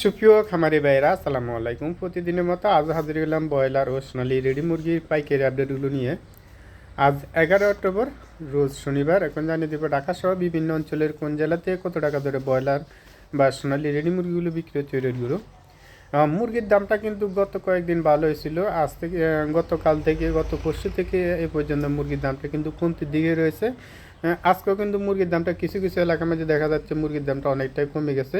সুপ্রিয় খামারি ভাইরা আসসালামু আলাইকুম। প্রতিদিনের মতো আজ হাজির হলাম ব্রয়লার ও সোনালি রেডি মুরগির পাইকারি আপডেটগুলো নিয়ে। আজ এগারো অক্টোবর, রোজ শনিবার। এখন জানিয়ে দেবো ঢাকা সহ বিভিন্ন অঞ্চলের কোন জেলাতে কত টাকা ধরে ব্রয়লার বা সোনালি রেডি মুরগিগুলো বিক্রি হচ্ছে রেটগুলো মুরগির দামটা কিন্তু গত কয়েকদিন ভালো হয়েছিল। আজ থেকে গতকাল থেকে, গত পরশু থেকে এ পর্যন্ত মুরগির দামটা কিন্তু কমতির দিকে রয়েছে। আজকেও কিন্তু মুরগির দামটা কিছু কিছু এলাকার মধ্যে দেখা যাচ্ছে মুরগির দামটা অনেকটাই কমে গেছে।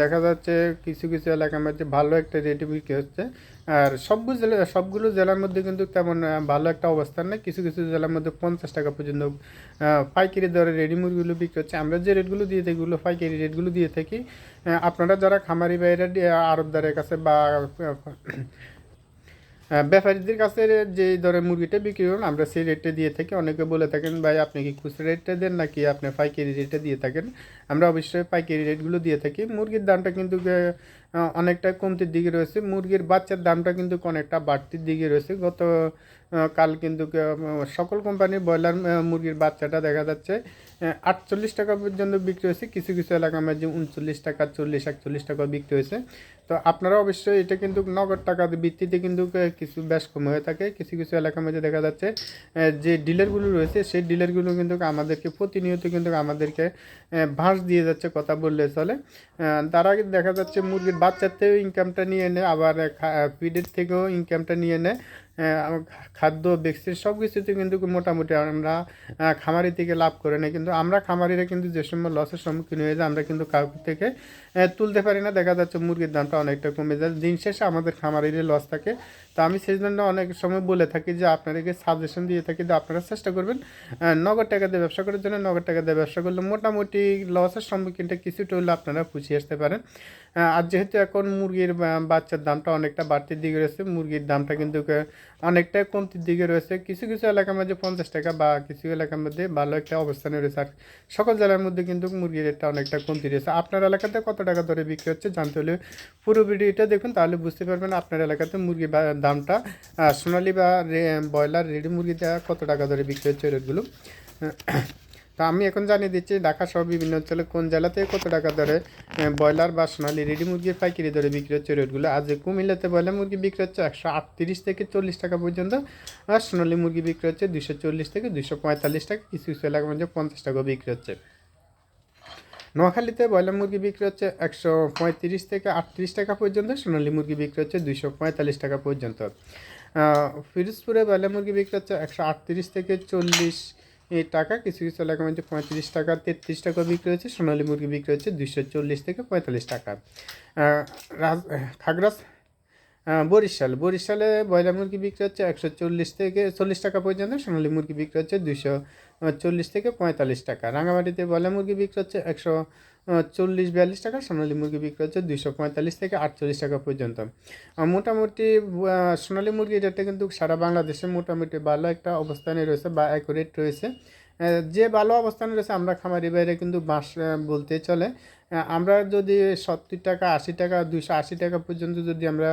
দেখা যাচ্ছে কিছু কিছু এলাকার মধ্যে ভালো একটা রেটে বিক্রি হচ্ছে। আর সবগুলো জেলা, সবগুলো জেলার মধ্যে কিন্তু তেমন ভালো একটা অবস্থান নেই। কিছু কিছু জেলার মধ্যে পঞ্চাশ টাকা পর্যন্ত পাইকারি দরে রেডি মুরগিগুলো বিক্রি হচ্ছে। আমরা যে রেটগুলো দিয়ে থাকি ওগুলো পাইকারি রেটগুলো দিয়ে থাকি। আপনারা যারা খামারি বাইরে আরবদারের কাছে বা ব্যাপারীদের কাছে যে দরে মুরগিটা বিক্রি করুন আমরা সেই রেটটা দিয়ে থাকি। অনেকে বলে থাকেন, ভাই, আপনি কি খুচরা রেটটা দেন নাকি আপনি পাইকারি রেটে দিয়ে থাকেন? আমরা অবশ্যই পাইকারি রেটগুলো দিয়ে থাকি। মুরগির দামটা কিন্তু অনেকটা কমতির দিকে রয়েছে। মুরগির বাচ্চার দামটা কিন্তু অনেকটা বাড়তির দিকে রয়েছে। গত কাল কিন্তু সকল কোম্পানির ব্রয়লার মুরগির বাচ্চাটা দেখা যাচ্ছে আটচল্লিশ টাকা পর্যন্ত বিক্রি হয়েছে। কিছু কিছু এলাকার মধ্যে উনচল্লিশ টাকা, চল্লিশ, একচল্লিশ টাকা বিক্রি হয়েছে। তো আপনারা অবশ্যই এটা কিন্তু নগদ টাকার ভিত্তিতে কিন্তু কিছু বেশ কম হয়ে থাকে। কিছু কিছু এলাকার মধ্যে দেখা যাচ্ছে যে ডিলারগুলো রয়েছে, সেই ডিলারগুলো কিন্তু আমাদেরকে প্রতিনিয়ত কিন্তু আমাদেরকে ভাঁজ দিয়ে যাচ্ছে, কথা বললে চলে। তারা দেখা যাচ্ছে মুরগির বাচ্চার থেকেও ইনকামটা নিয়ে নেয় আবার ফিডের থেকেও ইনকামটা নিয়ে নেয় খাদ্য ভ্যাকসিন সব কিছুতে কিন্তু মোটামুটি আমরা খামারি থেকে লাভ করে নেই। কিন্তু আমরা খামারিরা কিন্তু যে সময় লসের সম্মুখীন হয়ে যায় আমরা কিন্তু কাউকে থেকে তুলতে পারি না। দেখা যাচ্ছে মুরগির দামটা অনেকটা কমে যায়। দিন শেষে আমাদের খামারিরই লস থাকে। তো আমি সেই জন্য অনেক সময় বলে থাকি যে, আপনাদেরকে সাজেশন দিয়ে থাকি যে, আপনারা চেষ্টা করবেন নগদ টাকা দিয়ে ব্যবসা করার জন্য নগদ টাকা দিয়ে ব্যবসা করলে মোটামুটি লসের সম্মুখীনটা কিছুটা হলে আপনারা পুষিয়ে আসতে পারেন। আর যেহেতু এখন মুরগির বাচ্চার দামটা অনেকটা বাড়তির দিকে রয়েছে, মুরগির দামটা কিন্তু আহ, অনেকটা কমতির দিকে রয়েছে। কিছু কিছু এলাকার মধ্যে পঞ্চাশ টাকা বা কিছু এলাকার মধ্যে ভালো একটা অবস্থানে রয়েছে। আর সকল জেলার মধ্যে কিন্তু মুরগির রেটটা অনেকটা কমতি রয়েছে। আপনার এলাকাতে কত টাকা ধরে বিক্রি হচ্ছে জানতে হলে পুরো ভিডিওটা দেখুন তাহলে বুঝতে পারবেন আপনার এলাকাতে মুরগি দামটা। সোনালি বা ব্রয়লার রেডি মুরগিটা কত টাকা ধরে বিক্রি হচ্ছে রেটগুলো? তা আমি এখন জানিয়ে দিচ্ছি ঢাকা সহ বিভিন্ন অঞ্চলে কোন জেলাতে কত টাকা আহ, ব্রয়লার বা সোনালি রেডি মুরগির পাইকারি দরে বিক্রি হচ্ছে রেটগুলো? আজ কুমিল্লাতে ব্রয়লার মুরগি বিক্রি হচ্ছে একশো আটত্রিশ থেকে চল্লিশ টাকা পর্যন্ত আর সোনালি মুরগি বিক্রি হচ্ছে দুশো চল্লিশ থেকে দুশো পঁয়তাল্লিশ টাকা কিছু কিছু এলাকার মধ্যে পঞ্চাশ টাকা বিক্রি হচ্ছে। নোয়াখালীতে ব্রয়লার মুরগি বিক্রি হচ্ছে একশো পঁয়ত্রিশ থেকে আটত্রিশ টাকা পর্যন্ত সোনালী মুরগি বিক্রি হচ্ছে দুশো পঁয়তাল্লিশ টাকা পর্যন্ত। ফিরোজপুরে ব্রয়লার মুরগি বিক্রি হচ্ছে একশো আটত্রিশ থেকে চল্লিশ টাকা কিছু কিছু এলাকার মধ্যে পঁয়ত্রিশ টাকা, তেত্রিশ টাকা বিক্রি হচ্ছে, সোনালী মুরগি বিক্রি হচ্ছে দুশো চল্লিশ থেকে পঁয়তাল্লিশ টাকা। রাজ, খাগড়াছ বরিশাল। বরিশালে ব্রয়লার মুরগি বিক্রি হচ্ছে একশো চল্লিশ থেকে চল্লিশ টাকা পর্যন্ত, সোনালী মুরগি বিক্রি হচ্ছে দুশো চল্লিশ থেকে পঁয়তাল্লিশ টাকা। রাঙামাটিতে ব্রয়লার মুরগি বিক্রি হচ্ছে একশো চল্লিশ বিয়াল্লিশ টাকা, সোনালী মুরগি বিক্রি হচ্ছে দুইশো পঁয়তাল্লিশ থেকে আটচল্লিশ টাকা পর্যন্ত। মোটামুটি সোনালী মুরগি রেটটা কিন্তু সারা বাংলাদেশে মোটামুটি ভালো একটা অবস্থানে রয়েছে বা অ্যাকুরেট রয়েছে। যে ভালো অবস্থানে রয়েছে আমরা খামারি বাইরে কিন্তু আহ, বলতে চলে। আমরা যদি সত্তর টাকা আশি টাকা দুইশো আশি টাকা পর্যন্ত যদি আমরা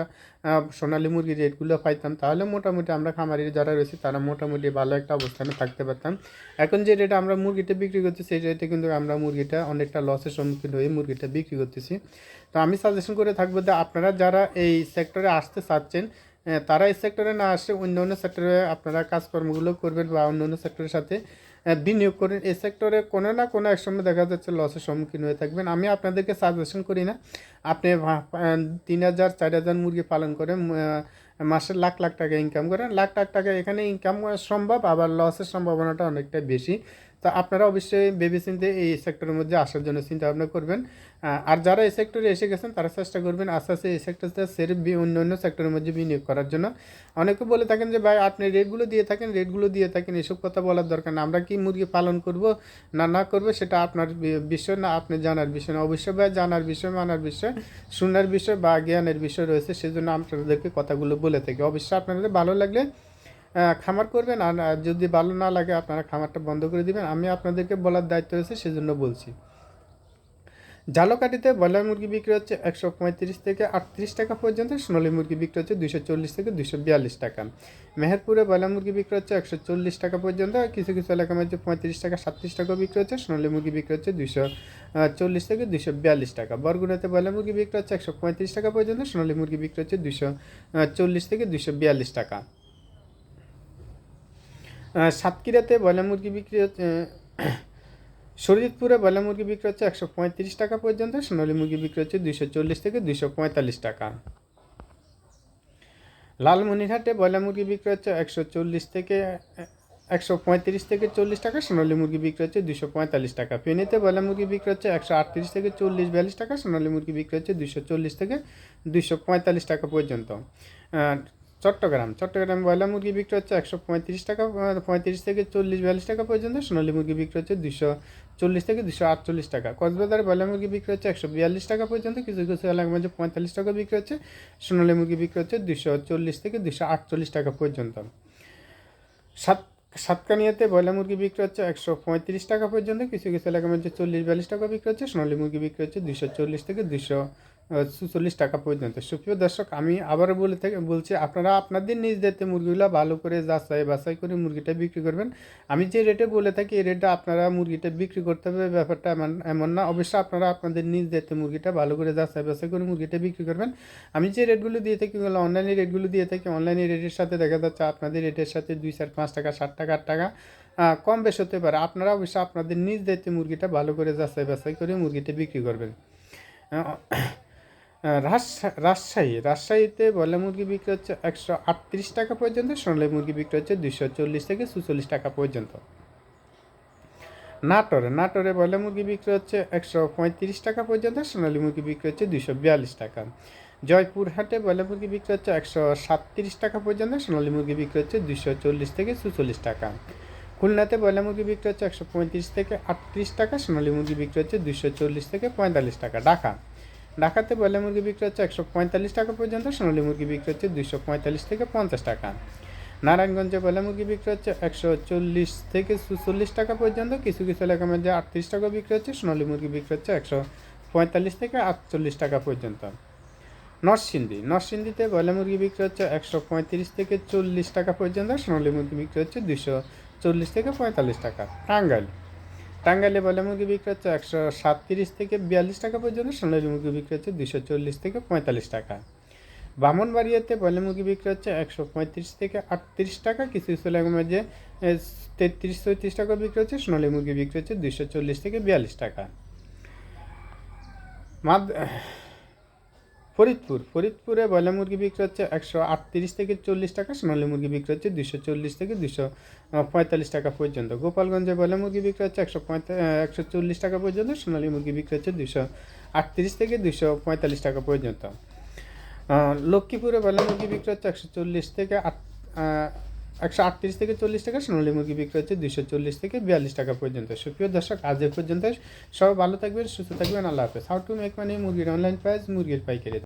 সোনালী মুরগির রেটগুলো পাইতাম তাহলে মোটামুটি আমরা খামারি যারা রয়েছে তারা মোটামুটি ভালো একটা অবস্থানে থাকতে পারতাম। এখন যে রেটে আমরা মুরগিটা বিক্রি করছি সেই রেটে কিন্তু আমরা মুরগিটা অনেকটা লসের সম্মুখীন হয়ে মুরগিটা বিক্রি করতেছি। তো আমি সাজেশন করে থাকব যে আপনারা যারা এই সেক্টরে আসতে চাচ্ছেন তারা এই সেক্টরে না আসে অন্য অন্য সেক্টরে আপনারা কাজকর্মগুলো করবেন বা অন্য অন্য সেক্টরের সাথে বিনিয়োগ করেন। এই সেক্টরে কোনো না কোনো এক সময় দেখা যাচ্ছে লসের সম্মুখীন হয়ে থাকবেন। আমি আপনাদেরকে সাজেশন করি না, আপনি তিন হাজার, চার হাজার মুরগি পালন করেন মাসে লাখ লাখ টাকা ইনকাম করেন। লাখ লাখ টাকা এখানে ইনকাম করা সম্ভব, আবার লসের সম্ভাবনাটা অনেকটা বেশি। তো আপনারা অবশ্যই ভেবেচিন্তে এই সেক্টরের মধ্যে আসার জন্য চিন্তা ভাবনা করবেন আর যারা এই সেক্টরে এসে গেছেন, তারা চেষ্টা করবেন আস্তে আস্তে এই সেক্টরটা সেরে অন্য অন্য সেক্টরের মধ্যে বিনিয়োগ করার জন্য। অনেকে বলে থাকেন যে, ভাই, আপনি রেটগুলো দিয়ে থাকেন রেটগুলো দিয়ে থাকেন, এসব কথা বলার দরকার না। আমরা কি মুরগি পালন করব না না করব, সেটা আপনার বিষয় না, আপনি জানার বিষয় না। অবশ্যই ভাই, জানার বিষয়, মানার বিষয়, শোনার বিষয় বা জ্ঞানের বিষয় রয়েছে, সেজন্য আপনাদেরকে কথাগুলো বলে থাকি। অবশ্যই আপনাদের ভালো লাগলে খামার করবেন আর যদি ভালো না লাগে আপনারা খামারটা বন্ধ করে দিবেন। আমি আপনাদেরকে বলার দায়িত্ব রয়েছে, সেজন্য বলছি। জালকাঠিতে ব্রয়লার মুরগি বিক্রি হচ্ছে একশো পঁয়ত্রিশ থেকে আটত্রিশ টাকা পর্যন্ত, সোনালী মুরগি বিক্রি হচ্ছে দুশো চল্লিশ থেকে দুশো বিয়াল্লিশ টাকা। মেহেরপুরে ব্রয়লার মুরগি বিক্রি হচ্ছে একশো চল্লিশ টাকা পর্যন্ত, কিছু কিছু এলাকার মধ্যে পঁয়ত্রিশ টাকা, সাতত্রিশ টাকা বিক্রি হচ্ছে, সোনালী মুরগি বিক্রি হচ্ছে দুশো চল্লিশ থেকে দুশো বিয়াল্লিশ টাকা। বরগুনাতে ব্রয়লার মুরগি বিক্রি হচ্ছে একশো পঁয়ত্রিশ টাকা পর্যন্ত, সোনালী মুরগি বিক্রি হচ্ছে দুশো চল্লিশ থেকে দুশো বিয়াল্লিশ টাকা। সাতক্ষীরাতে ব্রয়লার মুরগি বিক্রি হচ্ছে শরীয়তপুরে ব্রয়লার মুরগি বিক্রি হচ্ছে একশো পঁয়ত্রিশ টাকা পর্যন্ত, সোনালী মুরগি বিক্রি হচ্ছে দুইশো চল্লিশ থেকে দুইশো পঁয়তাল্লিশ টাকা। লালমনিরহাটে ব্রয়লার মুরগি বিক্রি হচ্ছে একশো চল্লিশ থেকে একশো পঁয়ত্রিশ থেকে চল্লিশ টাকা, সোনালী মুরগি বিক্রি হচ্ছে দুশো পঁয়তাল্লিশ টাকা। ফেনীতে ব্রয়লার মুরগি বিক্রি হচ্ছে একশো আটত্রিশ থেকে চল্লিশ বিয়াল্লিশ টাকা, সোনালী মুরগি বিক্রি হচ্ছে দুশো চল্লিশ থেকে দুশো পঁয়তাল্লিশ টাকা পর্যন্ত। চট্টগ্রাম। চট্টগ্রাম ব্রয়লার মুরগি বিক্রি হচ্ছে একশো পঁয়ত্রিশ টাকা পঁয়ত্রিশ থেকে চল্লিশ বিয়াল্লিশ টাকা পর্যন্ত। সোনালী মুরগি বিক্রি হচ্ছে দুশো চল্লিশ থেকে দুশো আটচল্লিশ টাকা। কক্সবাজার ব্রয়লার মুরগি বিক্রি হচ্ছে একশো বিয়াল্লিশ টাকা পর্যন্ত। কিছু কিছু এলাকার মধ্যে পঁয়তাল্লিশ টাকা বিক্রি হচ্ছে। সোনালী মুরগি বিক্রি হচ্ছে দুশো চল্লিশ থেকে দুশো আটচল্লিশ টাকা পর্যন্ত। সাত সাতকানিয়াতে ব্রয়লার মুরগি বিক্রি হচ্ছে একশো পঁয়ত্রিশ টাকা পর্যন্ত। কিছু কিছু এলাকার মধ্যে চল্লিশ বিয়াল্লিশ টাকা বিক্রি হচ্ছে। সোনালী মুরগি বিক্রি হচ্ছে দুশো চল্লিশ থেকে দুশো চুচল্লিশ টাকা পর্যন্ত। সুপ্রিয় দর্শক, আমি আবারও বলে থাকি বলছি, আপনারা আপনাদের নিজ দায়িত্বে মুরগিগুলো ভালো করে যাচাই বাছাই করে মুরগিটা বিক্রি করবেন। আমি যে রেটে বলে থাকি, এই রেটে আপনারা মুরগিটা বিক্রি করতে হবে ব্যাপারটা এমন এমন না। অবশ্যই আপনারা আপনাদের নিজ দায়িত্বে মুরগিটা ভালো করে যাচাই বাছাই করে মুরগিটা বিক্রি করবেন। আমি যে রেটগুলো দিয়ে থাকি ওগুলো অনলাইনে রেটগুলো দিয়ে থাকি, অনলাইনে রেটের সাথে দেখা যাচ্ছে, আপনাদের রেটের সাথে দুই চার পাঁচ টাকা, ষাট টাকা, আট টাকা কম বেশ হতে পারে। আপনারা অবশ্যই আপনাদের নিজ দায়িত্বে মুরগিটা ভালো করে যাচাই বাছাই করে মুরগিটা বিক্রি করবেন। রাজশাহী, রাজশাহীতে ব্রয়লার মুরগি বিক্রি হচ্ছে একশো আটত্রিশ টাকা পর্যন্ত, সোনালী মুরগি বিক্রি হচ্ছে দুশো চল্লিশ থেকে সুচল্লিশ টাকা পর্যন্ত। নাটোরে নাটোরে ব্রয়লার মুরগি বিক্রি হচ্ছে একশো পঁয়ত্রিশ টাকা পর্যন্ত, সোনালী মুরগি বিক্রি হচ্ছে দুশো বিয়াল্লিশ টাকা। জয়পুরহাটে ব্রয়লার মুরগি বিক্রি হচ্ছে একশো সাতত্রিশ টাকা পর্যন্ত, সোনালী মুরগি বিক্রি হচ্ছে দুশো চল্লিশ থেকে সুচল্লিশ টাকা। খুলনাতে ব্রয়লার মুরগি বিক্রি হচ্ছে একশো পঁয়ত্রিশ থেকে আটত্রিশ টাকা, সোনালী মুরগি বিক্রি হচ্ছে দুশো চল্লিশ থেকে পঁয়তাল্লিশ টাকা। ঢাকা ঢাকাতে ব্রয়লার মুরগি বিক্রি হচ্ছে একশো পঁয়তাল্লিশ টাকা পর্যন্ত, সোনালী মুরগি বিক্রি হচ্ছে দুশো পঁয়তাল্লিশ থেকে পঞ্চাশ টাকা। নারায়ণগঞ্জে ব্রয়লার মুরগি বিক্রি হচ্ছে একশো চল্লিশ থেকে চল্লিশ টাকা পর্যন্ত, কিছু কিছু এলাকার মধ্যে আটত্রিশ টাকা বিক্রি হচ্ছে, সোনালী মুরগি বিক্রি হচ্ছে একশো পঁয়তাল্লিশ থেকে আটচল্লিশ টাকা পর্যন্ত। নরসিংদী, নরসিংদীতে ব্রয়লার মুরগি বিক্রি হচ্ছে একশো পঁয়ত্রিশ থেকে চল্লিশ টাকা পর্যন্ত, সোনালী মুরগি বিক্রি হচ্ছে দুশো চল্লিশ থেকে পঁয়তাল্লিশ টাকা। টাঙ্গাইল টাঙ্গাইলে বলে মুরগি বিক্রি হচ্ছে একশো সাতত্রিশ থেকে বিয়াল্লিশ টাকা পর্যন্ত, সোনালি মুরগি বিক্রি হচ্ছে দুশো চল্লিশ থেকে পঁয়তাল্লিশ টাকা। বামনবাড়িয়াতে বলে মুরগি বিক্রি হচ্ছে একশো পঁয়ত্রিশ থেকে আটত্রিশ টাকা, কিছু কিছু মাঝে তেত্রিশ চৌত্রিশ টাকা বিক্রি হচ্ছে, সোনালি মুরগি বিক্রি হচ্ছে দুশো চল্লিশ থেকে বিয়াল্লিশ টাকা। মাদ ফরিদপুর। ফরিদপুরে ব্রয়লার মুরগি বিক্রি হচ্ছে একশো আটত্রিশ থেকে চল্লিশ টাকা, সোনালী মুরগি বিক্রি হচ্ছে দুশো চল্লিশ থেকে দুশো পঁয়তাল্লিশ টাকা পর্যন্ত। গোপালগঞ্জে ব্রয়লার মুরগি বিক্রি হচ্ছে একশো একশো চল্লিশ টাকা পর্যন্ত, সোনালী মুরগি বিক্রি হচ্ছে দুশো আটত্রিশ থেকে দুশো পঁয়তাল্লিশ টাকা পর্যন্ত। লক্ষ্মীপুরে ব্রয়লার মুরগি বিক্রি হচ্ছে একশো চল্লিশ থেকে আট একশো আটত্রিশ থেকে চল্লিশ টাকা, সোনালী মুরগি বিক্রি হচ্ছে দুশো চল্লিশ থেকে বিয়াল্লিশ টাকা পর্যন্ত। সুপ্রিয় দর্শক, আজ পর্যন্ত সবাই ভালো থাকবেন, সুস্থ থাকবেন, আল্লাহ হাফেজ। হাউ টু মেক মানি মুরগির অনলাইন প্রাইস মুরগির পাইকারি।